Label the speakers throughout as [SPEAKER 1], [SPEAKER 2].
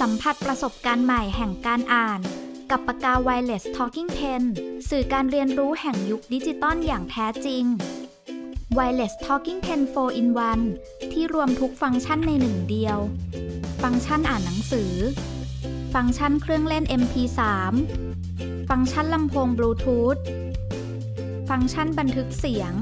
[SPEAKER 1] สัมผัสประสบการณ์ใหม่แห่งการอ่าน กับปากกา Wireless Talking Pen สื่อการเรียนรู้แห่งยุคดิจิตอลอย่างแท้จริง Wireless Talking Pen 4 in 1 ที่รวมทุกฟังก์ชันในหนึ่งเดียว ฟังก์ชันอ่านหนังสือ ฟังก์ชันเครื่องเล่น MP3 ฟังก์ชันลำโพงบลูทูธ ฟังก์ชันบันทึกเสียง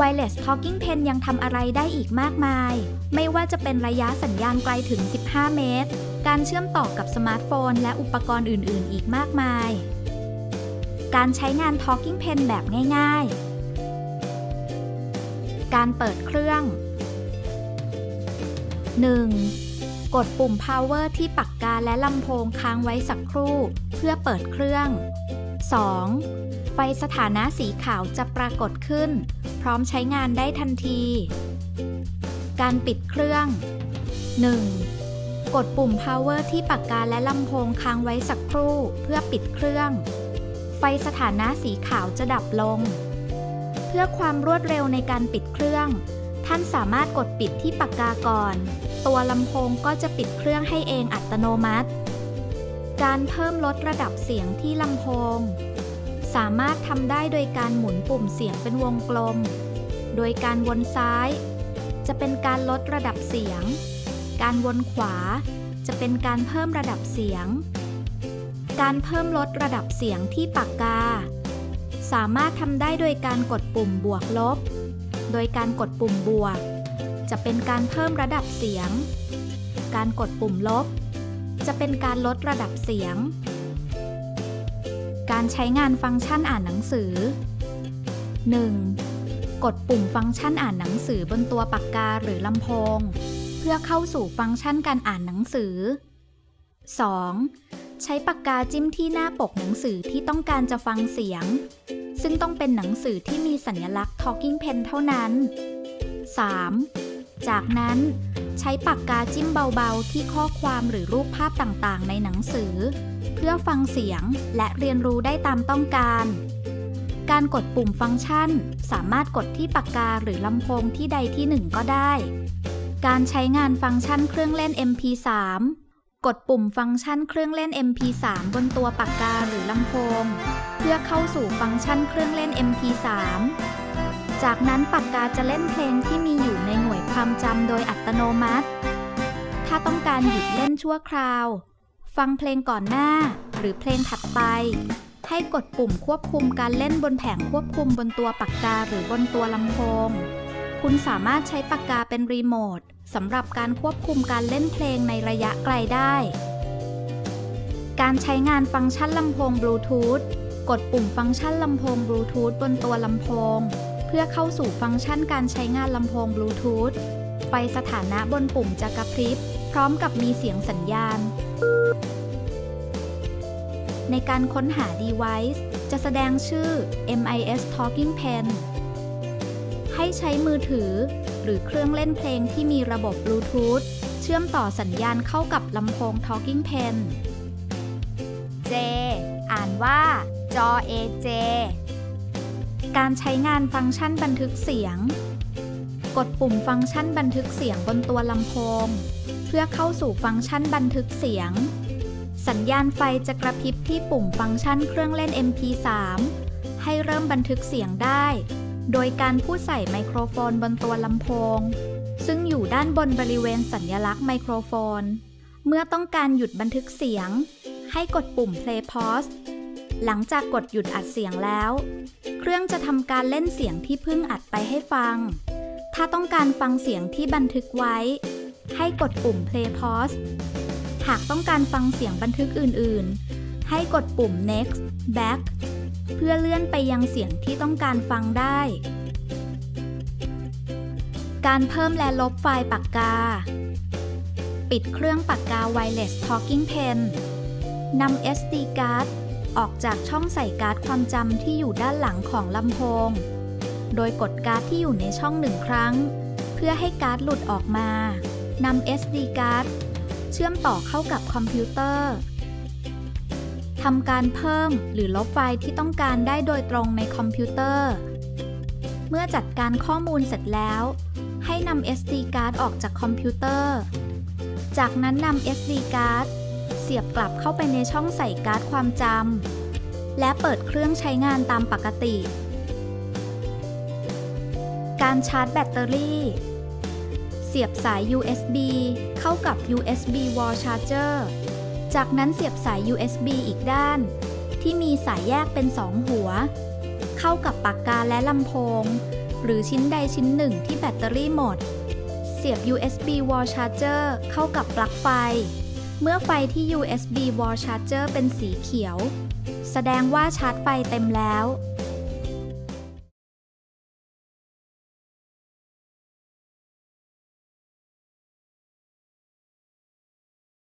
[SPEAKER 1] Wireless Talking Pen ยังทำอะไรได้อีกมากมาย ไม่ว่าจะเป็นระยะสัญญาณไกลถึง 15 เมตร การเชื่อมต่อกับสมาร์ทโฟน และอุปกรณ์อื่น ๆ อีกมากมาย การใช้งาน Talking Pen แบบง่าย ๆ การเปิดเครื่อง 1. กดปุ่ม power ที่ปากกาและลำโพงค้างไว้สักครู่ เพื่อเปิดเครื่อง 2. ไฟสถานะสีขาวจะปรากฏขึ้น พร้อมใช้งานได้ทันที การปิดเครื่อง 1. กดปุ่ม power ที่ปากกาและลำโพงค้างไว้สักครู่เพื่อปิดเครื่อง ไฟสถานะสีขาวจะดับลง เพื่อความรวดเร็วในการปิดเครื่อง ท่านสามารถกดปิดที่ปากกาก่อน ตัวลำโพงก็จะปิดเครื่องให้เองอัตโนมัติ การเพิ่มลดระดับเสียงที่ลำโพง สามารถทำได้โดยการหมุนปุ่มเสียงเป็นวงกลม โดยการวนซ้าย จะเป็นการลดระดับเสียง การวนขวา จะเป็นการเพิ่มระดับเสียง การเพิ่มลดระดับเสียงที่ปากกา สามารถทำได้โดยการกดปุ่มบวกลบ โดยการกดปุ่มบวก จะเป็นการเพิ่มระดับเสียง การกดปุ่มลบ จะเป็นการลดระดับเสียง การใช้งานฟังก์ชันอ่านหนังสือ 1. กดปุ่มฟังก์ชันอ่านหนังสือบนตัวปากกาหรือลำโพง เพื่อเข้าสู่ฟังก์ชันการอ่านหนังสือ 2. ใช้ปากกาจิ้มที่หน้าปกหนังสือที่ต้องการจะฟังเสียง ซึ่งต้องเป็นหนังสือที่มีสัญลักษณ์ Talking Pen เท่านั้น 3. จากนั้นใช้ปากกาจิ้มเบาๆ ที่ข้อความหรือรูปภาพต่างๆ ในหนังสือ พื่อฟังเสียงและเรียนรู้ได้ตามต้องการ การกดปุ่มฟังก์ชัน สามารถกดที่ปากกาหรือลำโพงที่ใดที่หนึ่งก็ได้ การใช้งานฟังก์ชันเครื่องเล่น MP3 กดปุ่มฟังก์ชันเครื่องเล่น MP3 บนตัวปากกาหรือลำโพง เพื่อเข้าสู่ฟังก์ชันเครื่องเล่น MP3 จากนั้นปากกาจะเล่นเพลงที่มีอยู่ในหน่วยความจำโดยอัตโนมัติ ถ้าต้องการหยุดเล่นชั่วคราว ฟังเพลงก่อนหน้า หรือเพลงถัดไป ให้กดปุ่มควบคุมการเล่นบนแผงควบคุมบนตัวปากกาหรือบนตัวลำโพง คุณสามารถใช้ปากกาเป็นรีโมทสำหรับการควบคุมการเล่นเพลงในระยะไกลได้ การใช้งานฟังก์ชันลำโพงบลูทูธ กดปุ่มฟังก์ชันลำโพงบลูทูธบนตัวลำโพง เพื่อเข้าสู่ฟังก์ชันการใช้งานลำโพงบลูทูธ ไฟสถานะบนปุ่มจะกระพริบ พร้อมกับมีเสียงสัญญาณ ในการค้นหา device จะแสดงชื่อ MIS Talking Pen ให้ใช้มือถือ หรือเครื่องเล่นเพลงที่มีระบบบลูทูธเชื่อมต่อสัญญาณเข้ากับลำโพง Talking Pen J อ่านว่าจอ AJ การใช้งานฟังก์ชันบันทึกเสียง กดปุ่มฟังก์ชันบันทึกเสียงบนตัวลำโพง พื่อเข้าสู่ฟังก์ชันบันทึกเสียง สัญญาณไฟจะกระพริบที่ปุ่มฟังก์ชันเครื่องเล่น MP3 ให้เริ่มบันทึกเสียงได้ โดยการพูดใส่ไมโครโฟนบนตัวลำโพง ซึ่งอยู่ด้านบนบริเวณสัญลักษณ์ไมโครโฟน เมื่อต้องการหยุดบันทึกเสียง ให้กดปุ่ม play pause หลังจากกดหยุดอัดเสียงแล้ว เครื่องจะทำการเล่นเสียงที่เพิ่งอัดไปให้ฟัง ถ้าต้องการฟังเสียงที่บันทึกไว้ ให้กดปุ่ม play pause หากต้องการฟังเสียงบันทึกอื่น ๆ ให้กดปุ่ม next back เพื่อเลื่อนไปยังเสียงที่ต้องการฟังได้ การเพิ่มและลบไฟล์ปากกา ปิดเครื่องปากกา Wireless Talking Pen นำ SD card ออกจากช่องใส่การ์ดความจำที่อยู่ด้านหลังของลำโพง โดยกดการ์ดที่อยู่ในช่องหนึ่งครั้ง เพื่อให้การ์ดหลุดออกมา นำ SD card เชื่อมต่อเข้ากับคอมพิวเตอร์ทำการเพิ่มหรือลบไฟล์ที่ต้องการได้โดยตรงในคอมพิวเตอร์ เมื่อจัดการข้อมูลเสร็จแล้ว ให้นำ SD card ออกจากคอมพิวเตอร์ จากนั้นนำ SD card เสียบกลับเข้าไปในช่องใส่การ์ดความจำและเปิดเครื่องใช้งานตามปกติ การชาร์จแบตเตอรี่ เสียบสาย USB เข้ากับ USB wall charger จากนั้นเสียบสาย USB อีกด้าน ที่มีสายแยกเป็น 2 หัว เข้ากับปากกาและลำโพง หรือชิ้นใดชิ้นหนึ่งที่แบตเตอรี่หมด เสียบ USB wall charger เข้ากับปลั๊กไฟ เมื่อไฟที่ USB wall charger เป็นสีเขียว แสดงว่าชาร์จไฟเต็มแล้ว